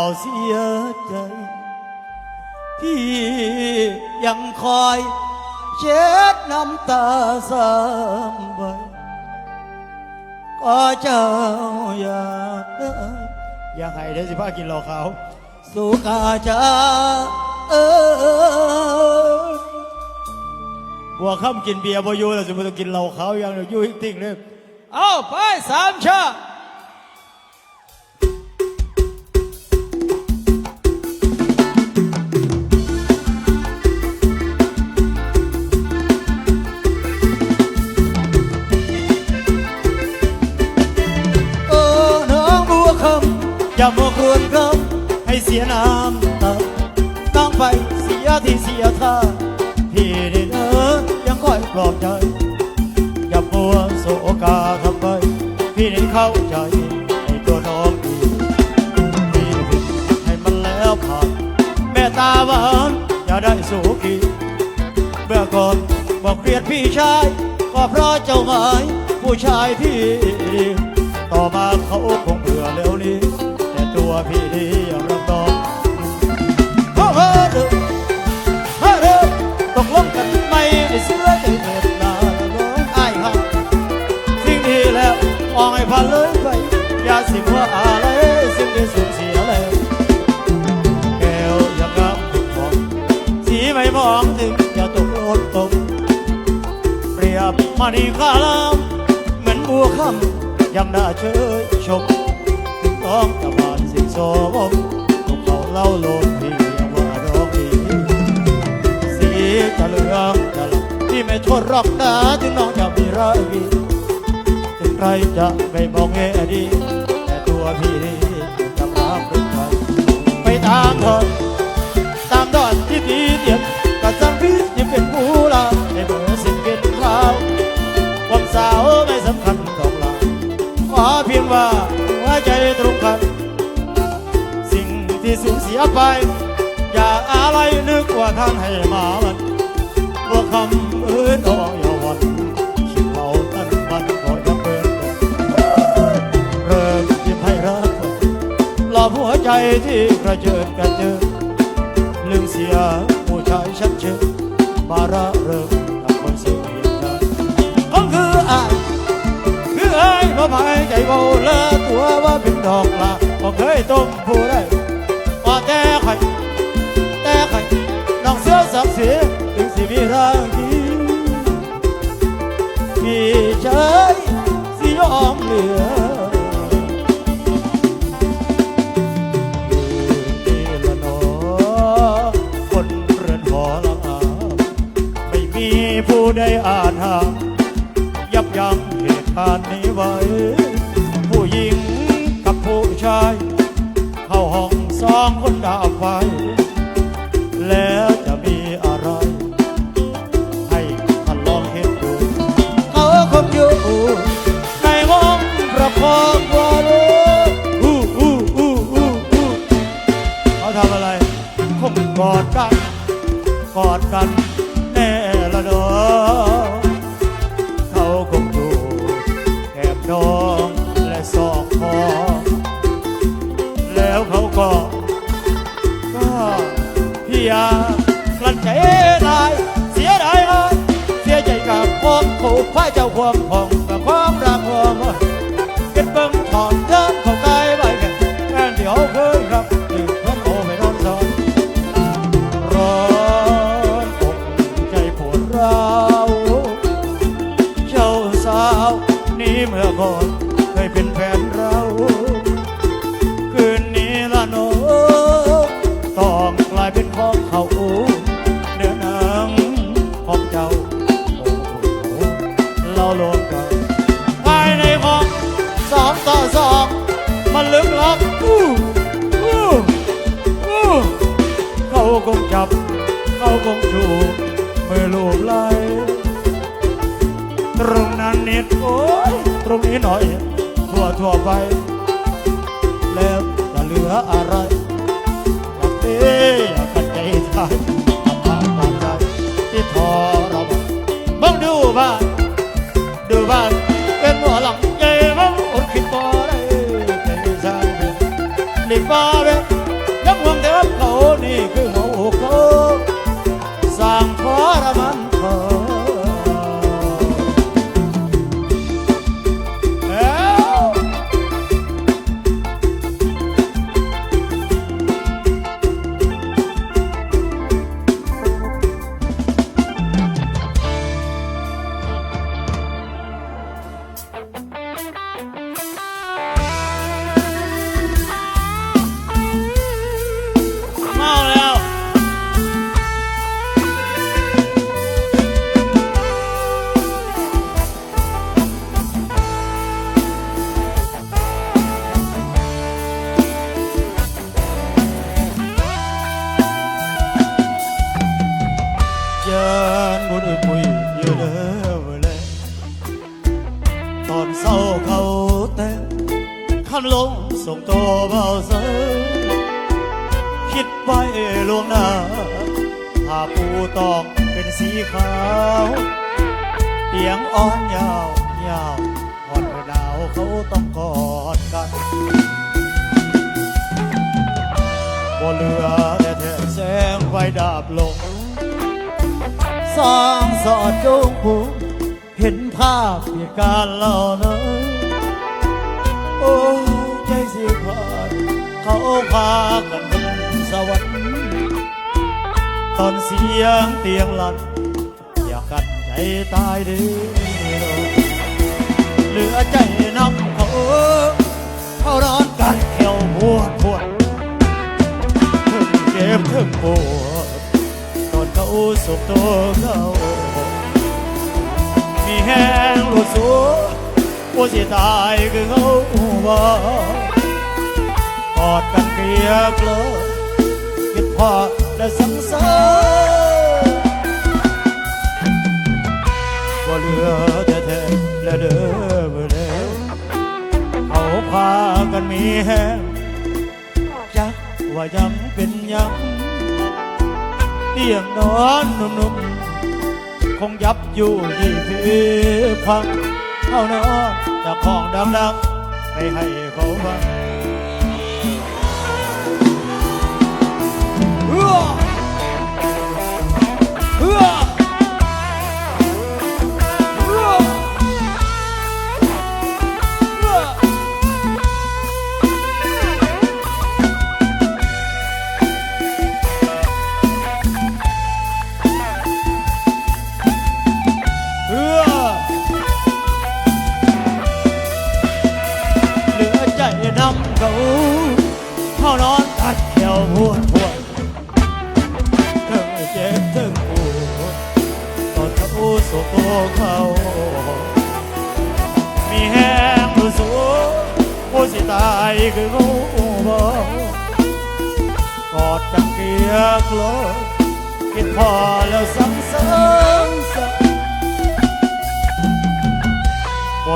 าเสียใจที่ยังคอยเช็ดน้ำตาสามใบก็เจ้าอยากได้อย่าให้ได้สิพากินเหล้าขาสุขาจาเออบัวค่ำกินเบียร์บัวอยู่แล้วสิบัต้องกินเหล้าเขาอย่างเดียวยู่ให้ติ่งเลยเอาไปสามชา ที่เสียท่าพี่ได้เดินยังคอยปลอบใจ อย่ามัวโศกาทำไปพี่ได้เข้าใจในตัวน้องดีพี่ผิดให้มันแล้วผ่านแม่ตาหวานอย่าได้สูกีเมื่อก่อนบอกเกลียดพี่ชาย ก็เพราะเจ้าหมายผู้ชายที่ดีต่อมาเขาคงเบื่อแล้วนี้แต่ตัวพี่ดียังรับรอง เสื้อใจเถิดนาน้องอ้ายหักสิ่งดีแล้วมองให้ผ่านเลยไปอย่าสิว่าอะไรสิ่งที่สูญเสียแล้วแก้วยังงามองสีไม่มองถึงอย่าตกโลดตกเปรียบมาดีข้าลามเหมือนบัวคำยังน่าเชยชมถึงต้องตะบานสิ่งโสมตกเขาเล่าลม รอกตาถึงน้องจะมีรักดีถึงใครจะไม่มองแง่ดี แต่ตัวพี่นี่จะรักเป็นใครไปตามเธอตามดอนที่ดีเดียนก็จังพี่ยังเป็นผู้ลาในเบอร์สิ่งเป็นคราวความสาวไม่สำคัญตอกลาขอเพียงว่าหัวใจตรงกัน สิ่งที่สูญเสียไป อย่าอะไรนึกว่าทางให้มามันบวกคำ เอื้นออกอย่าวันชิเราต้นมันคอยกับเปิดเริ่มยิ้มให้รักหลอบหัวใจที่กระเจิดกระเจิดลืมเสียผู้ชายชัดเจนมาระเริงกับคนเสียงกันผมคืออายคืออายบ่หมายใจเบาเลอตัวว่าเป็นดอกลาบ่เคยต้มผู้ใดว่าแต่ใครแต่ใครน้องเสือสักดิ์ศรีถึงสิมีร่างดี พี่ชายสิยอมเหลือนี่ละนอคนเรือนหอลังอาไม่มีผู้ใดอาจหามยับยั้งเหตุการณ์นี้ไว้ ความของ เขาคงจับ เขาคงจูบมือลูบไหลตรงนั้นนิดโอ้ยตรงนี้หน่อย ทั่วทั่วไป แล้วจะเหลืออะไรกับเอ๊ะกับใจทายกับปากกับใจที่ทอเราบ้างดูบ้างดูบ้าน ฟ้าเวยังหวังแต่ว่าเขานี่คือหัวกเขาสั่งพอรามันเขา นบุญปุยอยู่เด้อเลยตอนเศร้าเขาแต่งคำลงส่งตัวเบาเสยคิดไว้ล่วงหน้าถ้าปูตอกเป็นสีขาวเตียงอ่อนยาวยาวอ่อนหนาวเขาต้องกอดกันบ่เหลือแต่แถบแสงไฟดับลง สร้างสอดจูงผูเห็นภาพเหตุการณ์เล่านั้นโอ้ใจสิขาดเขาพากันขึ้นสวรรค์ตอนเสียงเตียงลั่นอยากกันใจตายเดีเหลือใจน้ำเขาเขาร้อนกันเขียวปวดปวดถึงเจ็บถึงปวด สุกตัวเขามีแห้งหลุสูว่าสิตายคือเขาบอกอดกันเกลียกเลยคิดพอและสังสารว่าเหลือแต่แท้และเด้อเมื่อเด้อเขาพากันมีแห้งจักว่ายังเป็นยัง เตียงนอนนุ่มๆคงยับอยู่ที่พื้นพังเอานอนจากของดังๆไปให้เขาฟัง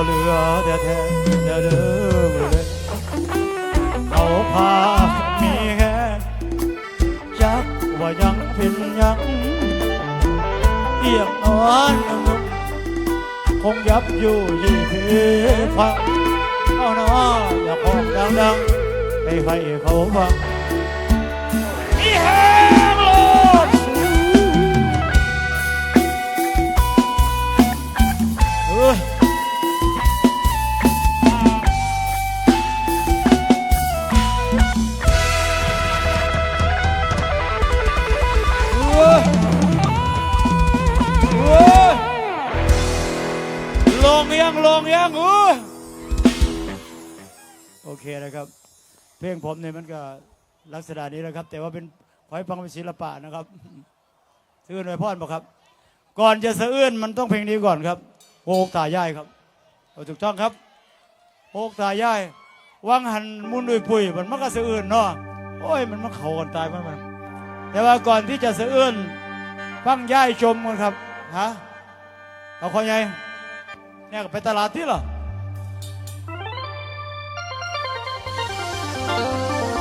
เหลือแต่แท้แต่เดิมเลยเขาพามีแค่จักว่ายังเป็นยังเอียงนอนนุ่มคงยับอยู่ยี่ที่พังเอาหนออย่าพองดังๆให้ให้เขาฟังมีแห้ ยังลงยังโอ้โอเคนะครับ เพลงผมเนี่ยมันก็ลักษณะนี้นะครับ แต่ว่าเป็นขอให้ฟังเป็นศิลปะนะครับสะอื้นไว้พ่อนบอกครับ ก่อนจะสะอื้นมันต้องเพลงนี้ก่อนครับโอกตาย่ายครับเอาถูกต้องครับโอกตาย่ายวังหันมุนด้วยปุยมันมันก็สะอื้นเนาะโอ้ยมันมันเข่ากันตายมากมันแต่ว่าก่อนที่จะสะอื้นฟังย่ายชมกันครับฮะเอาคนไง เนี่ยก็ไปตลาดที่เหรอ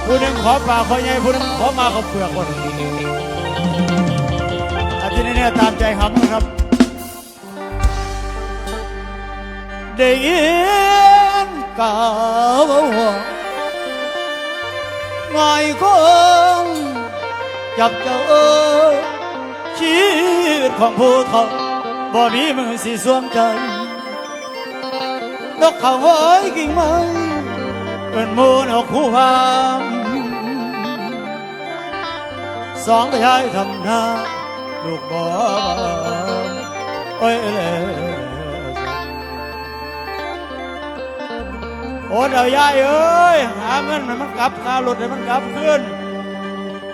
ผู้หนึ่งขอปลาคนใหญ่ผู้หนึ่งขอมาเขาวเปลือกคนอาทิตย์นี้เนี่ยตามใจหำนะครับได้ยินกล่าวว่างอยคงจับเจ้าเอ้ยชีวิตของผู้ทองบ่มีมือสิสวมใจ นกเขาเอ้ยกิ่งไม้เป็นมูนกคู่พามสองพยายทำนาลูกบ่โอ้ยเลยโอ้เดี๋ยวยายเอ้ยหาเงินให้มันกลับค่ารถให้มันกลับขึ้น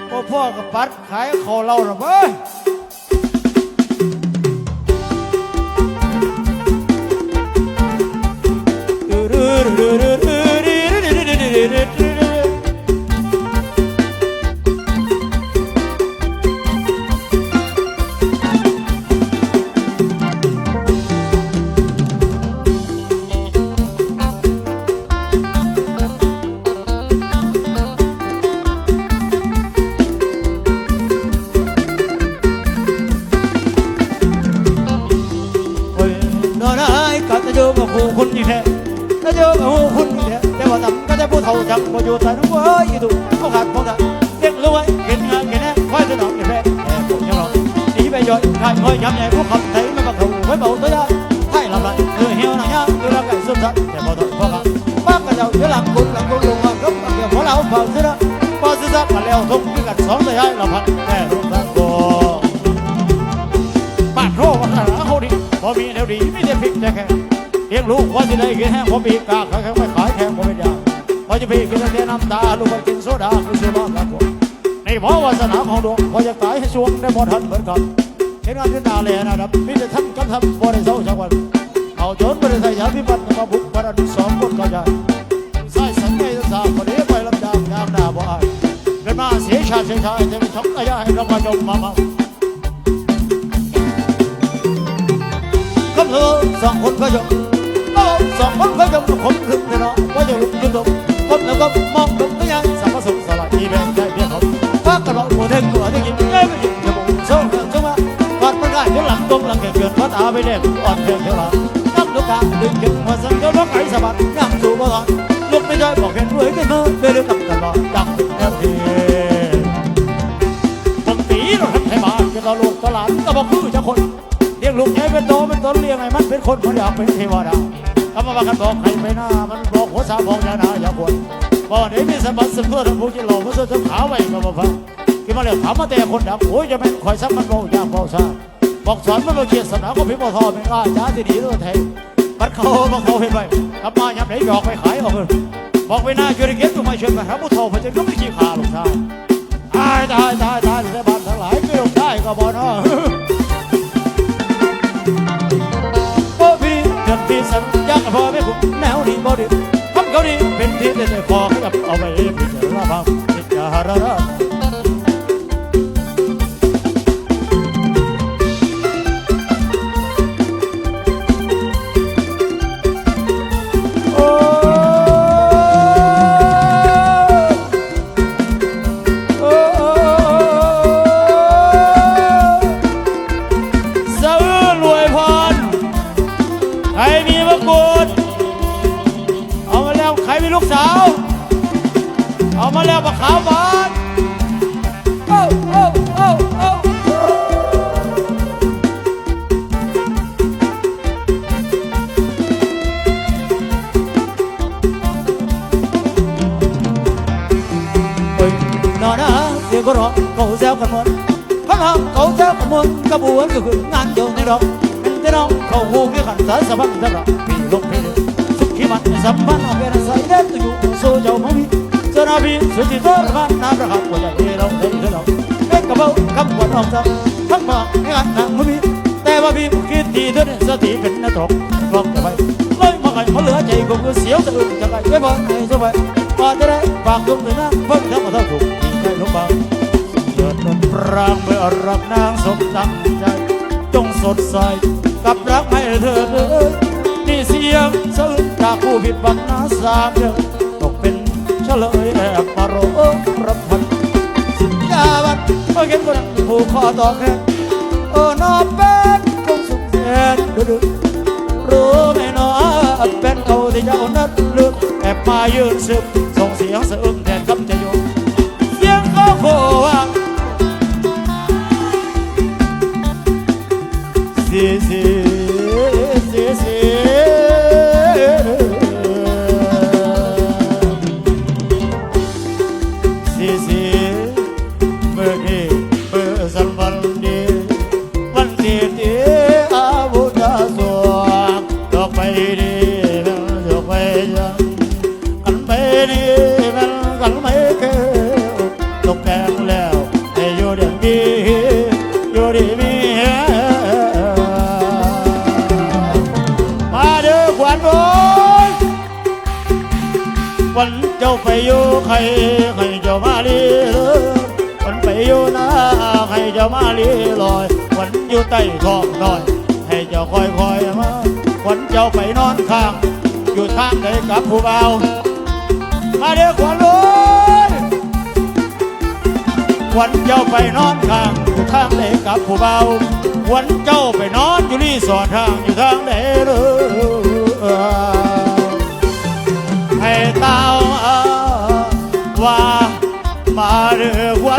พ่อพ่อกับปัดขายขอเราหน่อเว้ย ก็เจอหูคุณเนี่ยแต่ว่าทำก็จะผู้เฒ่าจังบ่อยู่แต่น้องเอ้ยดูเขาขาดของทางเด็กรวยเห็นงานเห็นแน่คอยจะหนอนเห็นแม่แม่ผมยังรอหนีไปย่อยใครคอยย้ำใหญ่พวกคำไทยไม่บังคับไว้เบาตัวยาให้ลำไรเออเหี่ยวหนังยาดูแลไก่สุดสัตแต่บ่ต้องพอครับป้ากระเจ้าเดี๋ยวหลังคุณหลังคุณลงมาครับเดี๋ยวพอเราเผาเสื้อพอซื้อซักมาแล้วทุกข์กันสองตัวยายเราพันแม่ลูกทั้งโกบ้านโรว่าหาเขาดีพอมีแนวดีไม่ได้พริกแต่แค่ เลี้ยงลูกว่าจะได้กินแห้งพอมีกากแค่ไม่ขายแข่งพอไม่ได้พอจะพี่กินแต่น้ำตาลูกมันกินโซดาคือสุราครับผมในหมอวาสนาของดวงพอจะตายให้ช่วงได้หมดทันเหมือนกันเห็นงานที่ตาเลยนะครับมีแต่ทำกันทำบ่ได้เศร้าจังวันเอาโจนบ่ได้ใส่ยาพิบัติมาบุกมาดันสองคนก็ใหญ่ใส่สังเกตสาวคนนี้ไปลำดางยามหน้าบ่อายเกิดมาเสียชาติเสียชาติจะไม่ชกกระยาให้เรามาจมมาเมาก็เธอสองคนก็ยกก็ สองคนก็ยกผมขึ้นเนาะว่าจะลุกขึ้นลงผมแล้วก็มองลงก็ยังสามสุขสลายที่แบ่งใจเพียงผมพักกระบอกหัวเด้งหัวได้ยินได้ไม่ยินจะบุกโซ่เรื่องจังหวะกอดมันได้เดี๋ยวหลังตรงหลังเกินเกินพัดอาไปเด็กอ่อนเกินเท่าไหร่นับลูกกาดึงเก็บหัวสังเกตว่าไก่สะบัดยังสู่บ่ทันลุกไม่ได้บอกเห็นรวยกันเมื่อเรื่องกับกันว่าดังแนวทีผมตีเราทำให้มาจะต่อลูกตลานก็บอกคือจะคนเลี้ยงลูกใหญ่เป็นโตเป็นต้นเลี้ยงไงมันเป็นคนมันอยากเป็นเทวดา ถ้ามาบังคับบอกใครไปหน้ามันบอกหัวสาวบอกยานาอย่าควรบอกเดี๋ยวมีสมบัติสมเพื่อทั้งผู้ที่หลอกผู้เสื่อมขาไว้ก็มาฟังที่มาเรียกถามมาแต่คนดังโอ้ยจะเป็นคอยซ้ำมันบอกยากบอกซาบอกสอนมันบอกเกียรติสนาก็พิมพ์ทอเป็นว่าจ้าที่ดีเรื่องไทยมันเขาบอกเขาเห็นไปทำมาย้ำไหนหยอกไปขายเอาเงินบอกไปหน้าช่วยเก็บตัวมาชวยมาหาผู้ทอพระเจ้าก็ไม่ขี้ขาลูกชายตายตายตายตายแต่บ้านทั้งหลายไม่ลูกชายก็บเนาะ ทำเขาดีเป็นที่เด็ดขอให้กับเอาไปพิจารณาบ้างพิจารณาโอ้โอ้สะอื้นรวยพรใคร ครมีลูกสาว เอามาแล้วมะขามหวานโอ้โอ้โอ้โอ้นอนนะเดี๋ยวก็รอเขาแซวกันหมดพังหางเขาแซวกันหมดกระบวนก็คืองานเดียวในรอบเป็นแต่น้องเขาหูแค่ขันสายสะบันสำหรับพี่ลงพี่เดือสุขีมันสัมพันธ์เอาเป็ นาพี่สุดที่ตัวบ้านน้ำประคับหัวใจเราเดินเราเอ็กกระเป๋าคำวันออกจากทั้งมาให้กันนางมังมีแต่ว่าพี่คิดดีด้วยสติเป็นนักตกลองจะไปเลยมาไงเขาเหลือใจกูก็เสียวสะอึกจะไปไม่บอกให้จะไปพอจะได้ฝากดวงหนึ่งนะเพิ่งทำมาเท่าถูกที่ใจลงบางเกิดนนรางเมื่อรักนางสมตั้งใจ จงสดใสกับรักให้เธอเลยนี่เสียงสะอื้นจากผู้ผิดบังนาสามเดือนตกเป็นเฉลยแอบมาโรรับพันสัญญาบัตรเมื่อเห็นคนผู้ขอต่อแค่โอ้นอเป็นคงสุขแสนดึกรู้ไหมนอเป็นเอาที่เจ้านัดลึกแอบมายืนซึมส่ง วันเจ้าไปอยู่ใครใครเจ้ามาลีเลยวันไปอยู่นาใครเจ้ามาลีลอยวันอยู่ใต้ท้องน้อย ให้เจ้าคอยคอยมาวันเจ้าไปนอนข้าง อยู่ทางใดกับผู้เบามาเด้อขวัญเลยวัญเจ้าไปนอนข้างอยู่ทางไหนกับผู้เบาวัญเจ้าไปนอนอยู่รีสอร์ททางอยู่ทางไหนเลยาวว่ามาเรือว่า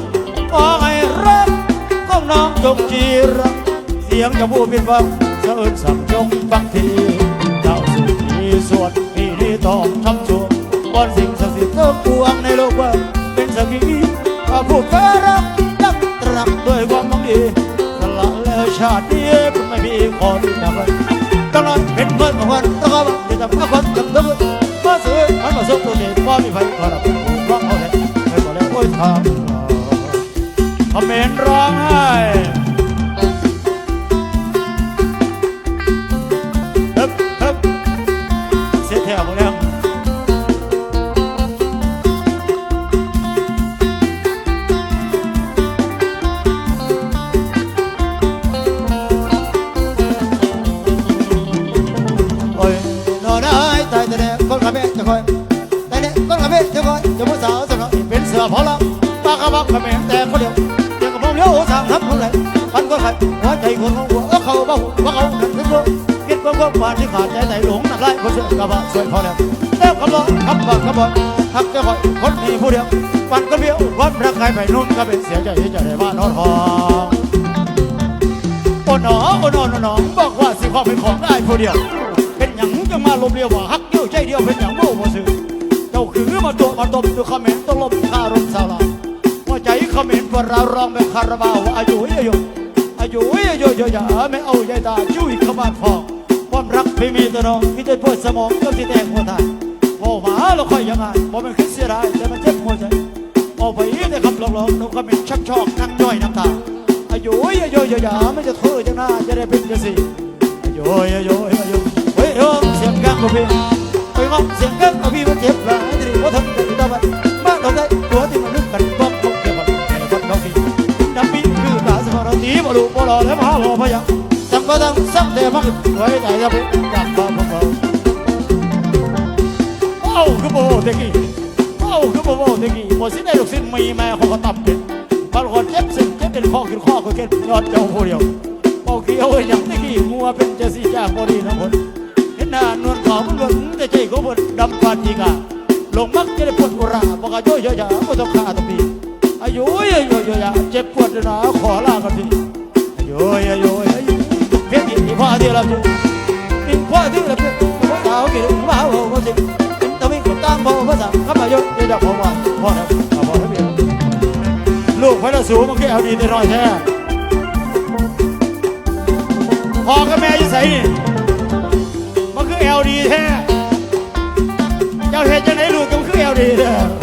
จงจีรัก เสียงจะพูดเป็นฟังเชิญสั่งจงฟังทีเจ้าสุขีสวดพี่นี่ต้องทำชั่วนบอนสิ่งศักดิ์สิทธิ์เทั้งปวงในโลกว่าเป็นสักขีข้าพูดแค่รักรักตรักด้วยความหวังดีสละแล้วชาตินี้คุณไม่มีขอดีนะมันต้องนอนเป็นเพื่อนของวันต้องเอาจะทำกับคนกับตัวมาซื้อมันมาส่งตัวเด็กว่ามีไฟก็รับร้องเอาเลยไม่บอกแล้วโอ้ยทำค จะคอยจะผู้สาวสักหน่อยเป็นเสือพอละปากกระบอกขับเบะแต่คนเดียวเดียวกับพงเลี้ยวสามทับคนไหนพันคนขับหัวใจคนของหัวเขาเบาว่าเขาหนักถึงตัวคิดว่าความฝันที่ขาดใจไหนหลงนักไล่คนเสือกระบะสวยพอแล้วแล้วคำบอกคำบอกคำบอกทักจะคอยคนมีผู้เดียวปันก็เบี้ยวความรักใครไปนุ่นก็เป็นเสียใจที่จะได้มานอนห้องโอ้หนอโอ้หนอหนอหนอบอกว่าสิของเป็นของได้ผู้เดียว เป็นหยังจะมาลมเดียวว่าฮักเดียวใจเดียวเป็นหยังโม่บ่ซื้อเจ้าคือมาตัวมาตบดูคอมเมนตลบคารมสาลาว่าใจคอมเมนต์ว่าเราร้องแบบคาราบาวว่าอายุเยอะอายุเยอะเยอะอย่าไม่เอาใจตาจุ้ยขบานพอความรักไม่มีตัวน้องที่จะปวดสมองก็ที่แตกหัวตายโอ้หมาเราค่อยยังไงบ่เป็นคิดเสียดายแต่มันเจ็บหัวใจออกไปได้คำหลอกๆดูคอมเมนชักชอกนั่งย่อยน้ำตาอายุยอายุยยาไม่จะเธอจังหน้าจะได้เป็นจะสิอายุยอายุยอายุเฮ้ยเฮ้ยเสียงกังกับพี่เฮ้ยงอเสียงกังกับพี่มันเจ็บหลายทีว่าทำกันได้ไหมบ้านเราได้ตัวที่มันนึกกันบ้องเขาเก็บไว้ในบ้านเขาพี่ดับปีคือตาสมรตีบลูบลอแล้วมาหล่อพยังสังก็ต้องสังแต่พักไว้ใจจะเป็นจากบ้านพวกเราโอ้าคือโบเด็กกี้โอ้คือโบโบเด็กกี้โบสิได้ลูกศิษย์มีแม่ของเขาตับเป็นบางคนเจ็บสึกเจ็บเป็นข้อขึ้นข้อก็เก็บยอดเจ้าผู้เดียวเป่าเขียวเอ้ยอย่างตะกี้มัวเป็นเจสีจากบดีทั้งคน นานวลขาวมันล้นแต่ใจก็บดดำปานอีกาลงมักจะได้ปวดอุราบอกอายุเยอะยาก็ต้องฆ่าต้องปีอายุเยอะเยอะยาเจ็บปวดนะขอลากันทีอายุอายุอายุเพียงกี่พ่อที่เราจะกินพ่อที่เราจะพ่อสาวกี่มาหัวสิตะวิ่งตามพ่อภาษาข้ามาเยอะจะพ่อว่าพ่อนะพ่อนะเมียลูกพระสูงมันคือเอลดีได้ร้อยแท้พอกับแม่ยิ่งใส่ อเอลดีแท้ เจ้าเห็นจังไหนลูกก็มันคือเอลดีแท้